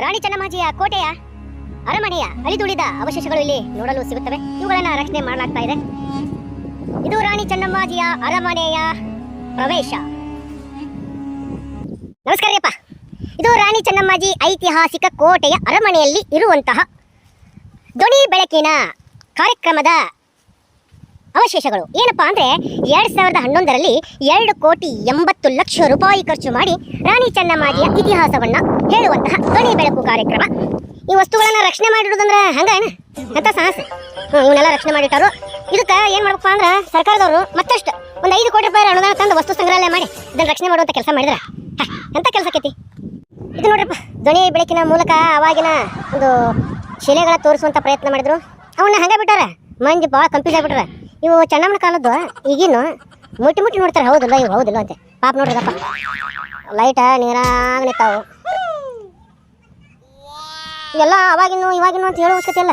ರಾಣಿ ಚೆನ್ನಮ್ಮಾಜಿಯ ಕೋಟೆಯ ಅರಮನೆಯ ಅಳಿದುಳಿದ ಅವಶೇಷಗಳು ಇಲ್ಲಿ ನೋಡಲು ಸಿಗುತ್ತವೆ. ಇವುಗಳನ್ನ ರಕ್ಷಣೆ ಮಾಡಲಾಗ್ತಾ ಇದೆ. ಇದು ರಾಣಿ ಚೆನ್ನಮ್ಮಾಜಿಯ ಅರಮನೆಯ ಪ್ರವೇಶ. ನಮಸ್ಕಾರ ಇದು ರಾಣಿ ಚೆನ್ನಮ್ಮಾಜಿ ಐತಿಹಾಸಿಕ ಕೋಟೆಯ ಅರಮನೆಯಲ್ಲಿ ಇರುವಂತಹ ಧ್ವನಿ ಬೆಳಕಿನ ಕಾರ್ಯಕ್ರಮದ ಅವಶೇಷಗಳು. ಏನಪ್ಪಾ ಅಂದ್ರೆ ಎರಡ್ ಸಾವಿರದ ಹನ್ನೊಂದರಲ್ಲಿ ಎರಡು ಕೋಟಿ ಎಂಬತ್ತು ಲಕ್ಷ ರೂಪಾಯಿ ಖರ್ಚು ಮಾಡಿ ರಾಣಿ ಚೆನ್ನಮ್ಮಾಜಿಯ ಇತಿಹಾಸವನ್ನ ಹೇಳುವಂತಹ ಧ್ವನಿ ಬೆಳಕು ಕಾರ್ಯಕ್ರಮ. ಈ ವಸ್ತುಗಳನ್ನ ರಕ್ಷಣೆ ಮಾಡಿಡುದಂದ್ರೆ ಹಂಗ ಅಂತ ಸಾಹಸ. ಇವನ್ನೆಲ್ಲ ರಕ್ಷಣೆ ಮಾಡಿಟ್ಟಾರು ಇದಕ್ಕೆ ಏನ್ ಮಾಡಬೇಕಪ್ಪ ಅಂದ್ರೆ ಸರ್ಕಾರದವರು ಮತ್ತಷ್ಟು ಒಂದು ಐದು ಕೋಟಿ ರೂಪಾಯಿ ಅನುದಾನ ತಂದು ವಸ್ತು ಸಂಗ್ರಹಾಲಯ ಮಾಡಿ ಇದನ್ನ ರಕ್ಷಣೆ ಮಾಡುವಂತ ಕೆಲಸ ಮಾಡಿದ್ರೆ. ಎಂತ ಕೆಲಸ ಆಕೈತಿ? ಇದು ನೋಡ್ರಪ್ಪ, ಧ್ವನಿ ಬೆಳಕಿನ ಮೂಲಕ ಅವಾಗಿನ ಒಂದು ಶಿಲೆಗಳ ತೋರಿಸುವಂತ ಪ್ರಯತ್ನ ಮಾಡಿದ್ರು. ಅವನ್ನ ಹಂಗೆ ಬಿಟ್ಟಾರ? ಮಂದಿ ಭಾಳ ಕನ್ಫ್ಯೂಸ್ ಆಗ್ಬಿಟ್ರ ಇವು ಚೆನ್ನಮ್ಮನ ಕಾಲದ್ದು, ಈಗಿನ್ನು ಮುಟ್ಟಿ ಮುಟ್ಟಿ ನೋಡ್ತಾರೆ, ಹೌದಲ್ಲ, ಇವು ಹೌದಿಲ್ಲ ಅಂತೆ. ಪಾಪ ನೋಡ್ರದಪ್ಪ ಲೈಟ ನೀರಾಗ ನಿಂತಾವು. ಎಲ್ಲ ಅವಾಗಿನ್ನು ಇವಾಗಿನ್ನು ಅಂತ ಹೇಳೋ ಅವಶ್ಯಕತೆ ಇಲ್ಲ.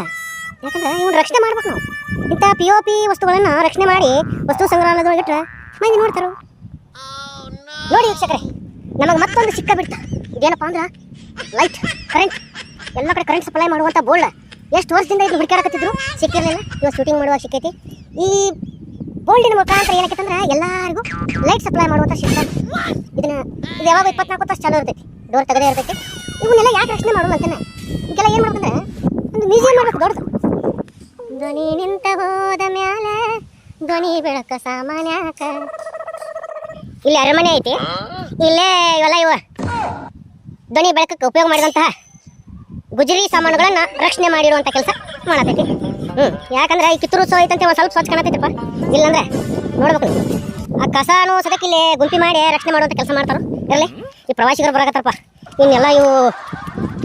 ಯಾಕಂದ್ರೆ ಇವನ್ನ ರಕ್ಷಣೆ ಮಾಡ್ಬೇಕು ನಾವು. ಇಂಥ ಪಿ ಒ ಪಿ ವಸ್ತುಗಳನ್ನ ರಕ್ಷಣೆ ಮಾಡಿ ವಸ್ತು ಸಂಗ್ರಹಾಲಯದೊಳಗಿಟ್ರೆ ಮಂದಿ ನೋಡ್ತಾರೆ. ನೋಡಿ ವೀಕ್ಷಕರೇ, ನಮಗೆ ಮತ್ತೊಂದು ಸಿಕ್ಕ ಬಿಡ್ತ. ಇದೇನಪ್ಪ ಅಂದ್ರೆ ಲೈಟ್ ಕರೆಂಟ್ ಎಲ್ಲ ಕಡೆ ಕರೆಂಟ್ ಸಪ್ಲೈ ಮಾಡುವಂಥ ಬೋಲ್ಡ್ ಎಷ್ಟು ವರ್ಷದಿಂದ ಇದು ಹುಡುಕಾಡಕತ್ತಿದ್ರು ಸಿಕ್ಕಿರಲಿಲ್ಲ. ಇವಾಗ ಶೂಟಿಂಗ್ ಮಾಡುವಾಗ ಸಿಕ್ಕೈತಿ. ಈ ಬೋಲ್ಡಿನ ಮುಖಾಂತರ ಏನಕ್ಕೆ ಅಂದ್ರೆ ಎಲ್ಲರಿಗೂ ಲೈಟ್ ಸಪ್ಲೈ ಮಾಡುವಂಥ ಸಿಸ್ಟಮ್ ಇದನ್ನ ಇದು ಯಾವಾಗ ಇಪ್ಪತ್ನಾಲ್ಕು ತಾಸು ಚಾಲೂ ಇರ್ತೈತಿ. ಡೋರ್ ತೆಗದೇ ಇರ್ತೈತಿ. ಇವನ್ನೆಲ್ಲ ಯಾಕೆ ರಕ್ಷಣೆ ಮಾಡೋದು ಅಂತಾನೆ? ಇದೆಲ್ಲ ಏನು ಮಾಡ್ಬೇಕಂದ್ರೆ ಒಂದು ಮ್ಯೂಸಿಯಂ ಮಾಡ್ಬೇಕು ದೊಡ್ಡದು. ಧ್ವನಿ ನಿಂತ ಹೋದ ಮ್ಯಾಲ ಧ್ವನಿ ಬೆಳಕ ಸಾಮಾನ್ಯ ಇಲ್ಲಿ ಅರಮನೆ ಐತಿ. ಇಲ್ಲೇ ಇವೆಲ್ಲ ಇವ. ಧ್ವನಿ ಬೆಳಕಕ್ಕೆ ಉಪಯೋಗ ಮಾಡಿದಂತಹ ಗುಜರಿ ಸಾಮಾನುಗಳನ್ನ ರಕ್ಷಣೆ ಮಾಡಿರುವಂಥ ಕೆಲಸ ಮಾಡತೈತಿ. ಯಾಕಂದ್ರೆ ಈ ಕಿತ್ತೂರು ಉತ್ಸವ ಐತಂತೆ, ಒಂದ್ ಸ್ವಲ್ಪ ಸ್ವಚ್ಛ ಕಾಣತೈತಪ್ಪ ಇಲ್ಲಂದ್ರೆ ನೋಡ್ಬೇಕು. ಆ ಕಸಾನು ಸದಕ್ಕೆ ಇಲ್ಲಿ ಗುಂಪಿ ಮಾಡಿ ರಕ್ಷಣೆ ಮಾಡುವಂತ ಕೆಲಸ ಮಾಡ್ತಾರ? ಇರಲಿ. ಈ ಪ್ರವಾಸಿಗರು ಬರಕತ್ತಪ್ಪ ಇನ್ನೆಲ್ಲ ಇವು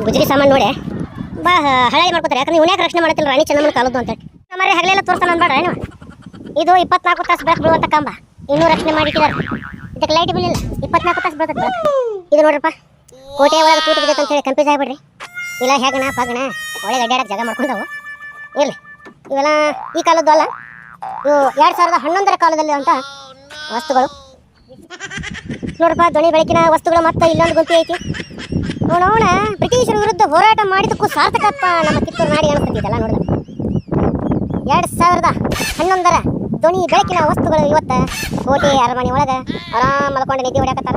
ಗುಜರಿ ಸಾಮಾನು ನೋಡಿ. ಬಾ ಹಳೆ ಮಾಡ್ಕೋತಾರೆ. ಯಾಕಂದ್ರೆ ಇವನ್ಯಾಕ ರಕ್ಷಣೆ ಮಾಡತ್ತಿಲ್ಲ ರಾಣಿ ಚೆನ್ನಮ್ಮನ ಕಾಲದ್ದು ಅಂತ ಮರಿ ಹಗಲೆಲ್ಲ ತೋರ್ತಾನ ಅನ್ಬೇಡ ನೀವು ಇದು ಇಪ್ಪತ್ನಾಲ್ಕು ತಾಸು ಬೆಳಕು ಬೀಳುವಂಥ ಕಂಬ. ಇನ್ನೂ ರಕ್ಷಣೆ ಮಾಡಿಟ್ಟಿದ್ದಾರೆ. ಇದಕ್ಕೆ ಲೈಟ್ ಬೀಳಿಲ್ಲ ಇಲ್ಲ ಇಪ್ಪತ್ನಾಲ್ಕು ತಾಸು ಬೀಳ್ತದೆ ಇದು ನೋಡ್ರಪ್ಪ. ಕೋಟೆ ಒಳಗೆ ಕೂತು ಬಿದ್ದೈತೆ ಅಂತ ಹೇಳಿ ಕನ್ಫ್ಯೂಸ್ ಆಗ್ಬಿಡ್ರಿ. ಇಲ್ಲ ಹೇಗಣ ಪಗಣ ಒಳ್ಳೆ ಅಡ್ಡಾಡಕ್ಕೆ ಜಾಗ ಮಾಡ್ಕೊಂಡವು. ಇರಲಿ. ಇವೆಲ್ಲ ಈ ಕಾಲದ್ದು ಅಲ್ಲ. ಇವು ಎರಡ್ ಸಾವಿರದ ಹನ್ನೊಂದರ ಕಾಲದಲ್ಲಿ ಅಂತ ವಸ್ತುಗಳು. ನೋಡಪ್ಪ ಧ್ವನಿ ಬೆಳಕಿನ ವಸ್ತುಗಳು ಮತ್ತೆ ಇಲ್ಲೊಂದು ಗುಂಪಿ ಐತಿ. ನೋಡೋಣ, ಬ್ರಿಟಿಷರ ವಿರುದ್ಧ ಹೋರಾಟ ಮಾಡಿದಕ್ಕೂ ಸಾರ್ಥಕಪ್ಪ ನಮ್ಮ ಕಿತ್ತೂರು ನಾಡಿ ಅನಿಸ್ತೈತಿದಲ್ಲ ನೋಡಿದ ಎರಡ್ ಸಾವಿರದ ಹನ್ನೊಂದರ ಧ್ವನಿ ಬೆಳಕಿನ ವಸ್ತುಗಳು ಇವತ್ತ ಕೋಟೆ, ಅರಮನೆ ಒಳಗೆ ಆರಾಮ್ ಮಲ್ಕೊಂಡು ನಿದ್ದೆ ಹೊಡ್ಯಾಕತ್ತಾರ.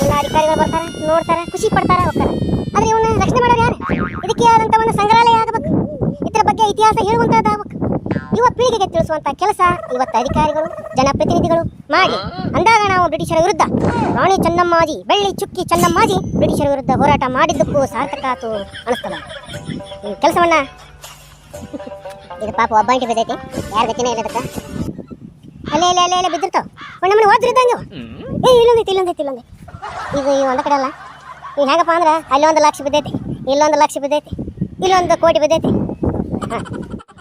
ಎಲ್ಲ ಅಧಿಕಾರಿಗಳು ಬರ್ತಾರೆ, ನೋಡ್ತಾರೆ, ಖುಷಿ ಪಡ್ತಾರೆ, ಹೋಗ್ತಾರೆ ಆದ್ರೆ ಇವನ್ನ ರಕ್ಷಣೆ ಮಾಡೋರು ಯಾರು ಇದಕ್ಕೆ ಆದಂತ ಒಂದು ಸಂಗ್ರಹಾಲಯ ಆಗಬೇಕು ಇದರ ಬಗ್ಗೆ ಇತಿಹಾಸ ಹೇಳುವಂತದ್ದಾಗಬೇಕು ಯುವ ಕೆಲಸ ಇವತ್ತು ಅಧಿಕಾರಿಗಳು ಜನಪ್ರತಿನಿಧಿಗಳು ಮಾಡಿ. ಅಂದಾಗ ನಾವು ಬ್ರಿಟಿಷರ ವಿರುದ್ಧ ರಾಣಿ ಚೆನ್ನಮ್ಮಾಜಿ ಬೆಳ್ಳಿ ಚುಕ್ಕಿ ಚೆನ್ನಮ್ಮಾಜಿ ಬ್ರಿಟಿಷರ ವಿರುದ್ಧ ಹೋರಾಟ ಮಾಡಿದ್ದಕ್ಕೂ ಸಾರ್ಥಕ ಆತು ಅನಿಸ್ತದ ಈ ಕೆಲಸವನ್ನ? ಇದು ಪಾಪ ಒಬ್ಬ ಅಂಟಿ ಬಿದ್ದೈತಿ. ಯಾರ ಗತಿನೇ ಇಲ್ಲ ಅದಕ್ಕೆ. ಅಲ್ಲೇ ಅಲ್ಲೇ ಅಲ್ಲೇ ಅಲ್ಲೇ ಬಿದ್ದಿರ್ತಾವ. ಒಂದು ನಮ್ಮನೆ ಓದ್ರಿದ್ದಂಗೆ ಏ ಇಲ್ಲೊಂದೈತಿ ಇಲ್ಲೊಂದೈತಿ ಇಲ್ಲೊಂದೈತಿ ಈಗ ಈ ಒಂದ ಕಡೆ ಅಲ್ಲ. ಈಗ ಹೇಗಪ್ಪ ಅಂದ್ರೆ ಅಲ್ಲೊಂದು ಲಕ್ಷ ಬಿದ್ದೈತಿ ಇಲ್ಲೊಂದು ಲಕ್ಷ ಬಿದ್ದೈತಿ ಇಲ್ಲೊಂದು ಕೋಟಿ ಬಿದ್ದೈತಿ. ಹಾಂ.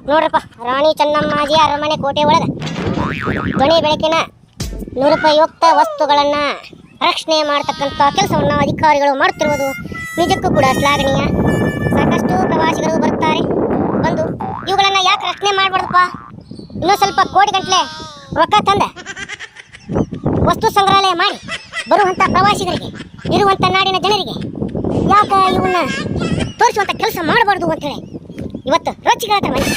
ನೋಡ್ರಪ್ಪ ರಾಣಿ ಚೆನ್ನಮ್ಮಾಜಿ ಅರಮನೆ ಕೋಟೆ ಒಳಗೆ ಧ್ವನಿ ಬೆಳಕಿನ ನಿರುಪಯುಕ್ತ ವಸ್ತುಗಳನ್ನ ರಕ್ಷಣೆ ಮಾಡ್ತಕ್ಕಂಥ ಕೆಲಸವನ್ನು ಅಧಿಕಾರಿಗಳು ಮಾಡುತ್ತಿರುವುದು ನಿಜಕ್ಕೂ ಕೂಡ ಶ್ಲಾಘನೀಯ. ಸಾಕಷ್ಟು ಪ್ರವಾಸಿಗರು ಬರ್ತಾರೆ ಬಂದು ಇವುಗಳನ್ನ ಯಾಕೆ ರಕ್ಷಣೆ ಮಾಡಬಾರ್ದಪ್ಪ? ಇನ್ನೂ ಸ್ವಲ್ಪ ಕೋಟಿ ಗಂಟ್ಲೆ ರೊಕ್ಕ ತಂದ ವಸ್ತು ಸಂಗ್ರಹಾಲಯ ಮಾಡಿ ಬರುವಂತ ಪ್ರವಾಸಿಗರಿಗೆ, ಇರುವಂತ ನಾಡಿನ ಜನರಿಗೆ ಯಾಕೆ ಇವನ್ನ ತೋರಿಸುವಂತ ಕೆಲಸ ಮಾಡಬಾರ್ದು ಅಂತೇಳಿ ಇವತ್ತು ರೊಚ್ಚಿಗೆ ಮಂದಿ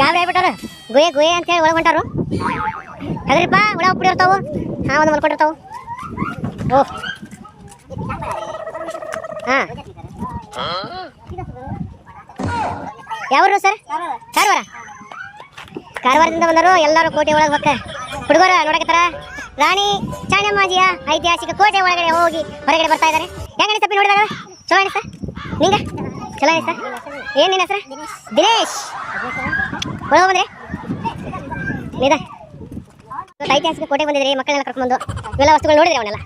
ಗಾಬರಿ ಆಗ್ಬಿಟ್ಟಾರ ಗುಹೆ ಗುಹೆ ಅಂತ ಹೇಳಿ ಒಳಗೆ ಹೊಂಟಾರು ಅದ್ರಿಪ್ಪ ಹುಳ ಉಪ್ಪಡಿ ಇರ್ತಾವು. ಹಾ, ಒಂದು ಮಲ್ಕೊಂಡಿರ್ತಾವು ಓ. ಹಾ. ಯಾವರು ಸರ್? ಕಾರವಾರ. ಕಾರವಾರದಿಂದ ಬಂದರು ಎಲ್ಲರೂ ಕೋಟೆ ಒಳಗೆ ಹೋಗ್ತಾರೆ. ಹುಡುಗರ ನೋಡಕತ್ತಾರ? ರಾಣಿ ಚಾಣಮ್ಮಾಜಿಯ ಐತಿಹಾಸಿಕ ಕೋಟೆ ಒಳಗಡೆ ಹೋಗಿ ಹೊರಗಡೆ ಬರ್ತಾ ಇದ್ದಾರೆ. ಹೆಂಗ ತಪ್ಪಿ ನೋಡಿದಾಗ ಚಲೋ ಸರ್? ನಿಂಗ? ಚಲೋ ಸರ್? ಏನ್ ನಿನ್ನ ಹೆಸರು? ದಿನೇಶ್. ಒಳಗೆ ಬಂದ್ರೆ. ನಿದ. ಇವತ್ತು ಐತಿಹಾಸಿಕ ಕೋಟೆ ಬಂದಿದ್ರಿ ಮಕ್ಕಳೆಲ್ಲ ಕರ್ಕೊಂಡು ಇವೆಲ್ಲ ವಸ್ತುಗಳು ನೋಡಿದ್ರಿ ಅವನ್ನೆಲ್ಲ?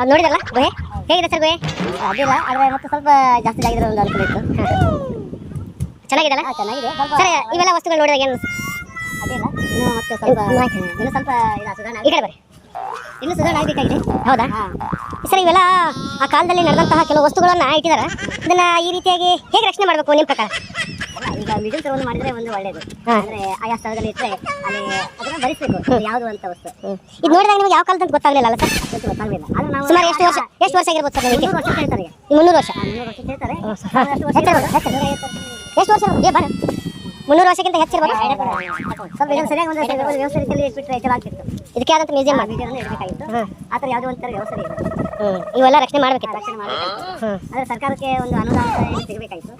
ಅದು ನೋಡಿದಲ್ಲ ಗುಹೆ? ಹೇಗಿದೆ ಸರ್ ಗುಹೆ? ಅದಿಲ್ಲ ಆದ್ರೆ ಮತ್ತೆ ಸ್ವಲ್ಪ ಜಾಸ್ತಿ ಆಗಿದ್ರೆ ಒಂದು ಅನುಕೂಲ ಇತ್ತು ಚೆನ್ನಾಗಿದೆಲ್ಲ ಚೆನ್ನಾಗಿದೆ. ಸರ್ ಇವೆಲ್ಲ ವಸ್ತುಗಳು ನೋಡಿದಾಗ ಏನು ಅದಿಲ್ಲ ಇನ್ನು ಮತ್ತೆ ಸ್ವಲ್ಪ ಇನ್ನು ಸ್ವಲ್ಪ ಸುಧಾರಣೆ ಈ ಕಡೆ ಬರ್ರಿ. ಇನ್ನು ಸುಧಾರಣೆ ಆಗಬೇಕಾಗಿದೆ. ಹೌದಾ? ಸರ್ ಇವೆಲ್ಲ ಆ ಕಾಲದಲ್ಲಿ ನಡೆದಂತಹ ಕೆಲವು ವಸ್ತುಗಳನ್ನ ಇಟ್ಟಿದ್ದಾರೆ ಇದನ್ನ ಈ ರೀತಿಯಾಗಿ ಹೇಗೆ ರಕ್ಷಣೆ ಮಾಡಬೇಕು ನಿಮ್ಮ ಪ್ರಕಾರ? ಈಗ ಮಿಡಲ್ ತರವನ್ನು ಮಾಡಿದ್ರೆ ಒಂದು ಒಳ್ಳೇದು. ಅಂದ್ರೆ ಆಯಾ ಸ್ಥಳದಲ್ಲಿ ಇಟ್ಟರೆ ಅಲ್ಲಿ ಅದನ್ನ ಭರಿಸಬೇಕು. ಯಾವುದು ಅಂತ ವಸ್ತು. ಇದು ನೋಡಿದಾಗ ನಿಮಗೆ ಯಾವ ಕಾಲದ ಅಂತ ಗೊತ್ತಾಗ್ಲಿಲ್ಲ ಅಲ್ಲ ಸರ್? ಗೊತ್ತಾಗಲಿಲ್ಲ. ಆದ್ರೆ ನಾವು ಸುಮಾರು ಎಷ್ಟು ವರ್ಷ ಎಷ್ಟು ವರ್ಷ ಆಗಿರ್ಬೋದು ಸರ್ ಮುನ್ನೂರು ವರ್ಷ ಹೇಳ್ತಾರೆ ಮುನ್ನೂರು ವರ್ಷ. ಮುನ್ನೂರು ವರ್ಷ ಹೇಳ್ತಾರೆ ಅಷ್ಟು ವರ್ಷ. ಎಷ್ಟು ವರ್ಷ? ಏ ಬಾರ. ಮುನ್ನೂರು ವರ್ಷಕ್ಕಿಂತ ಹೆಚ್ಚಿರ್ಬೋದು? ಸ್ವಲ್ಪ ಸರಿಯಾಗಿ ಒಂದು ಒಂದು ವ್ಯವಸ್ಥೆ ರೀತಿಯಲ್ಲಿ ಇಟ್ಬಿಟ್ರೆ ಚೆನ್ನಾಗ್ತಿತ್ತು ಇದಕ್ಕೆ ಆದಂತ ಮ್ಯೂಸಿಯಂ ಇಡಬೇಕಾಗಿತ್ತು. ಹ್ಮ್. ಆ ಥರ ಯಾವುದೋ ಒಂಥರ ವ್ಯವಸ್ಥೆ ಇದೆ. ಹ್ಞೂ ಇವೆಲ್ಲ ರಕ್ಷಣೆ ಮಾಡಬೇಕಿತ್ತು. ರಕ್ಷಣೆ ಮಾಡಬೇಕು ಆದರೆ ಸರ್ಕಾರಕ್ಕೆ ಒಂದು ಅನುದಾನ ಸಿಗಬೇಕಾಯ್ತು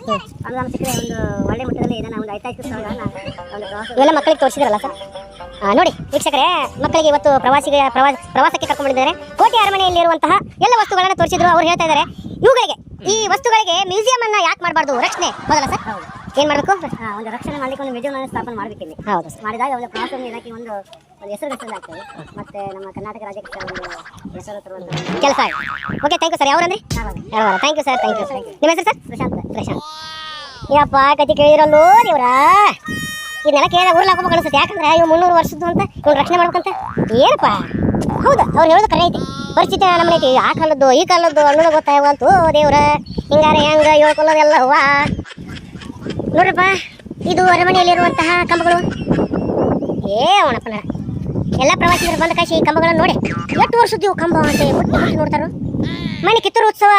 ಅನುದಾನ ಸಿಕ್ಕರೆ ಒಂದು ಒಳ್ಳೆ ಮಟ್ಟದಲ್ಲಿ ಇದನ್ನ ಒಂದು ಐತಿಹಾಸಿಕ ಸ್ಥಳಗಳನ್ನ ಇವೆಲ್ಲ ಮಕ್ಕಳಿಗೆ ತೋರಿಸಿದ್ರಲ್ಲ ಸರ್? ನೋಡಿ ವೀಕ್ಷಕರೇ ಮಕ್ಕಳಿಗೆ ಇವತ್ತು ಪ್ರವಾಸಿಗೆ ಪ್ರವಾಸ ಪ್ರವಾಸಕ್ಕೆ ಕರ್ಕೊಂಡ್ಬಂದಿದ್ದಾರೆ. ಕೋಟೆ ಅರಮನೆಯಲ್ಲಿರುವಂತಹ ಎಲ್ಲ ವಸ್ತುಗಳನ್ನು ತೋರಿಸಿದ್ರು. ಅವ್ರು ಹೇಳ್ತಾ ಇದ್ದಾರೆ ಇವುಗಳಿಗೆ ಈ ವಸ್ತುಗಳಿಗೆ ಮ್ಯೂಸಿಯಂ ಅನ್ನ ಯಾಕೆ ಮಾಡಬಾರ್ದು? ರಕ್ಷಣೆ ಹೌದಲ್ಲ ಸರ್. ಏನ್ ಮಾಡಬೇಕು? ಒಂದು ರಕ್ಷಣೆ ಮಾಡ್ಲಿಕ್ಕೆ ಒಂದು ಮ್ಯೂಸಿಯಂ ಸ್ಥಾಪನೆ ಮಾಡಬೇಕು ಇಲ್ಲಿ ಹೌದು ಮಾಡಿದಾಗ ಒಂದು ಪ್ರವಾಸೋದ್ಯಮ ಇಲಾಖೆ ಒಂದು ಒಂದು ಹೆಸರು ಆಗ್ತದೆ. ಮತ್ತೆ ನಮ್ಮ ಕರ್ನಾಟಕ ರಾಜ್ಯಕ್ಕೆ ಒಂದು ಹೆಸರು ಕೆಲಸ okay thank you sir ಯಾವ್ರಂದ್ರೆ. Thank you sir thank you ನಿಮ್ಮ ಹೆಸರು ಸರ್ ಪ್ರಶಾಂತ್. ಪ್ರಶಾಂತ್. ಯಪ್ಪ ಕತಿ ಕೇಳಿರಲ್ಲೋ ದೇವ್ರ? ಇದನ್ನೆಲ್ಲ ಕೇಳಿದ ಊರ್ಲ ಹಾಕೋಬೇಕು ಅನಿಸುತ್ತೆ. ಯಾಕಂದ್ರೆ ಇವು ಮುನ್ನೂರು ವರ್ಷದ್ದು ಅಂತ ಇವ್ನು ರಕ್ಷಣೆ ಮಾಡ್ಬೇಕಂತ ಏನಪ್ಪ? ಹೌದಾ ಅವ್ರು ಹೇಳೋದು ಕರೆ ಐತಿ ಪರಿಸ್ಥಿತಿ ನಮ್ಮ ಐತಿ ಆ ಕಾಲದ್ದು ಈ ಕಾಲದ್ದು ಅನ್ನೋದು ಗೊತ್ತಾಯ್ತು ದೇವ್ರ ಹಿಂಗಾರೆ ಹೆಂಗ ಹೇಳ್ಕೊಳ್ಳೋದೆಲ್ಲ ವಾ ನೋಡ್ರಪ್ಪ ಇದು ಅರಮನೆಯಲ್ಲಿರುವಂತಹ ಕಂಬಗಳು. ಏ, ಅವನಪ್ಪನ. ಎಲ್ಲ ಪ್ರವಾಸಿಗರು ಬಂದ ಕಾಶಿ ಕಂಬಗಳನ್ನು ನೋಡಿ. ಎಷ್ಟು ವರ್ಷದ್ದು ಕಂಬ ಅಂತ ಮುಟ್ಟಿ ನೋಡ್ತಾರೋ. ಮನೆ ಕಿತ್ತೂರು ಉತ್ಸವ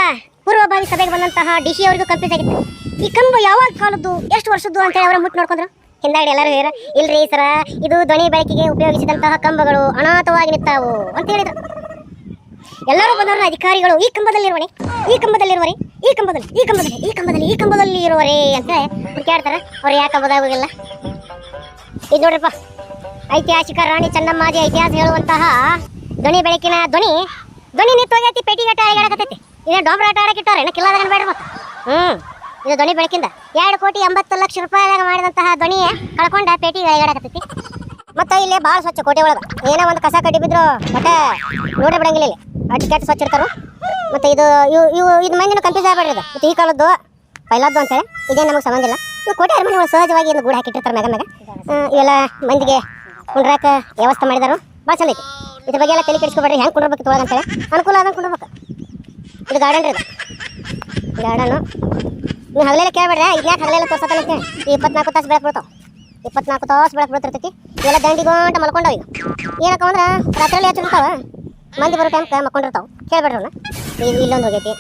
ಪೂರ್ವಭಾವಿ ಸಭೆಗೆ ಬಂದಂತಹ ಡಿ ಸಿ ಅವರಿಗೂ ಕನ್ಫ್ಯೂಸ್ ಆಗಿತ್ತು. ಈ ಕಂಬ ಯಾವಾಗ ಕಾಲದ್ದು, ಎಷ್ಟು ವರ್ಷದ್ದು ಅಂತ ಹೇಳಿ ಅವರ ಮುಟ್ಟು ನೋಡ್ಕೊಂಡ್ರು. ಹಿಂದಾಡಿ ಎಲ್ಲರೂ ಹೇರ ಇಲ್ರಿ ಸರ, ಇದು ಧ್ವನಿ ಬೆಳಕಿಗೆ ಉಪಯೋಗಿಸಿದಂತಹ ಕಂಬಗಳು ಅನಾಥವಾಗಿ ನಿಂತಾವು ಅಂತ ಹೇಳಿದ್ರು. ಎಲ್ಲರೂ ಬಂದವರು ಅಧಿಕಾರಿಗಳು, ಈ ಕಂಬದಲ್ಲಿರುವಣೆ, ಈ ಕಂಬದಲ್ಲಿರುವರೆ ಈ ಕಂಬದಲ್ಲಿ ಈ ಕಂಬದಲ್ಲಿ ಈ ಕಂಬದಲ್ಲಿ ಈ ಕಂಬದಲ್ಲಿ ಇರುವರೆ ಅಂತ ಕೇಳ್ತಾರೆ. ಅವ್ರು ಯಾಕೆ ಕಂಬದಾಗೋಗಿಲ್ಲ ಇದು ನೋಡ್ರಪ್ಪ, ಐತಿಹಾಸಿಕ ರಾಣಿ ಚೆನ್ನಮ್ಮಾಜಿ ಇತಿಹಾಸ ಹೇಳುವಂತಹ ಧ್ವನಿ ಬೆಳಕಿನ ಧ್ವನಿ. ಧ್ವನಿ ನಿಂತು ಪೇಟಿ ಗಟ್ಟ ಅಳಗಾಡಕತ್ತೈತಿ ಇನ್ನ ಡಾಬ್ರ ಆಟ ಆಡಕ್ಕೆ ಇಟ್ಟವ್ರೆ, ಇನ್ನ ಕಿಲ್ಲದ ಬೇಡ ಮತ್ತೆ. ಹ್ಮ್, ಇದು ಧ್ವನಿ ಬೆಳಕಿಂದ. ಎರಡು ಕೋಟಿ ಎಂಬತ್ತು ಲಕ್ಷ ರೂಪಾಯಿದಾಗ ಮಾಡಿದಂತಹ ಧ್ವನಿ ಕಳ್ಕೊಂಡ ಪೇಟಿ ಅಳಗಾಡಕತ್ತೈತಿ ಮತ್ತು ಇಲ್ಲಿ ಭಾಳ ಸ್ವಚ್ಛ ಕೋಟೆ ಒಳಗ. ಏನೋ ಒಂದು ಕಸ ಕಡ್ಡಿ ಬಿದ್ರು ಮತ್ತೆ ನೋಡೇ ಬಿಡಂಗಿಲ್ಲ ಇಲ್ಲಿ. ಅಟ್ಟಿ ಕೆಟ್ಟ ಸ್ವಚ್ಛ ಇರ್ತಾರು ಮತ್ತೆ ಇದು ಇವು ಇದು ಮಂದಿನ ಕನ್ಫ್ಯೂಸ್ ಆಗ್ಬೇಡ್ರಿ ಇದು. ಮತ್ತೆ ಈ ಕಾಲದ್ದು ಪೈಲದ್ದು ಅಂತೇಳಿ ಇದೇ ನಮಗೆ ಸಂಬಂಧ ಇಲ್ಲ. ಇವು ಅರಮನೆ ಸಹಜವಾಗಿ ಒಂದು ಗೂಡು ಹಾಕಿಟ್ಟಿರ್ತಾರೆ ಮ್ಯಾಗ ಮ್ಯಾಗ. ಇವೆಲ್ಲ ಮಂದಿಗೆ ಕುಂಡ್ರಾಕ ವ್ಯವಸ್ಥೆ ಮಾಡಿದಾರು. ಭಾಳ ಐತಿ. ಇದ್ರ ಬಗ್ಗೆ ಎಲ್ಲ ತಲೆ ಕೆಡಿಸ್ಕೊಬೇಡ್ರಿ, ಹೆಂಗೆ ಕುಂಡ್ರಬೇಕು ತೊಳಗಂತೇಳಿ ಅನುಕೂಲ ಆದಂಗೆ ಕುಂಡ್ರಬೇಕು. ಇದು ಗಾರ್ಡನ್ ರೀ ಇದು. ಗಾರ್ಡನು ನೀವು ಹಗಲೆಲ್ಲ ಕೇಳಬೇಡ್ರಿ ಇದ್ಯಾಕೆ ಹಗಲೆಲ್ಲ ತೋರ್ಸತ್ತಂತೆ ಈ ಇಪ್ಪತ್ನಾಲ್ಕು ತಾಸು ಬೆಳಕು ಬಿಡ್ತಾವೆ. ಇಪ್ಪತ್ನಾಲ್ಕು ತಾಸು ಬೆಳಕು ಬಿಡ್ತಿರ್ತೈತಿ. ಇವೆಲ್ಲ ದಂಡಿಗೊಂಟ ಮಲ್ಕೊಂಡವ ಈಗ. ಏನಕ್ಕ ಅಂದ್ರೆ ರಾತ್ರಿಯಲ್ಲಿ ಹಚ್ಚಿರ್ತಾವೆ ಮಂದಿ ಬರೋ ಟೈಮ್ ಮಲ್ಕೊಂಡಿರ್ತಾವೆ ಕೇಳ್ಬೇಡ್ರಿ ಅವನ್ನ ಇಲ್ಲೊಂದು ಹೋಗೈತಿ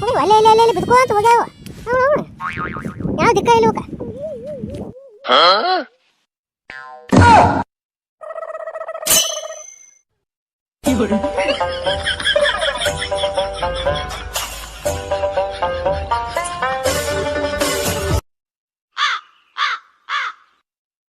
ಹೋಗ್ಯಾವ ಅಲ್ಲೇ ಅಲ್ಲೇ ಅಲ್ಲೇ ಬಿದ್ಕೋಂತ ಹೋಗ್ಯಾವ ಯಾವ ದಿಕ್ಕ ಇಲ್ಲಿ ಹೋಗ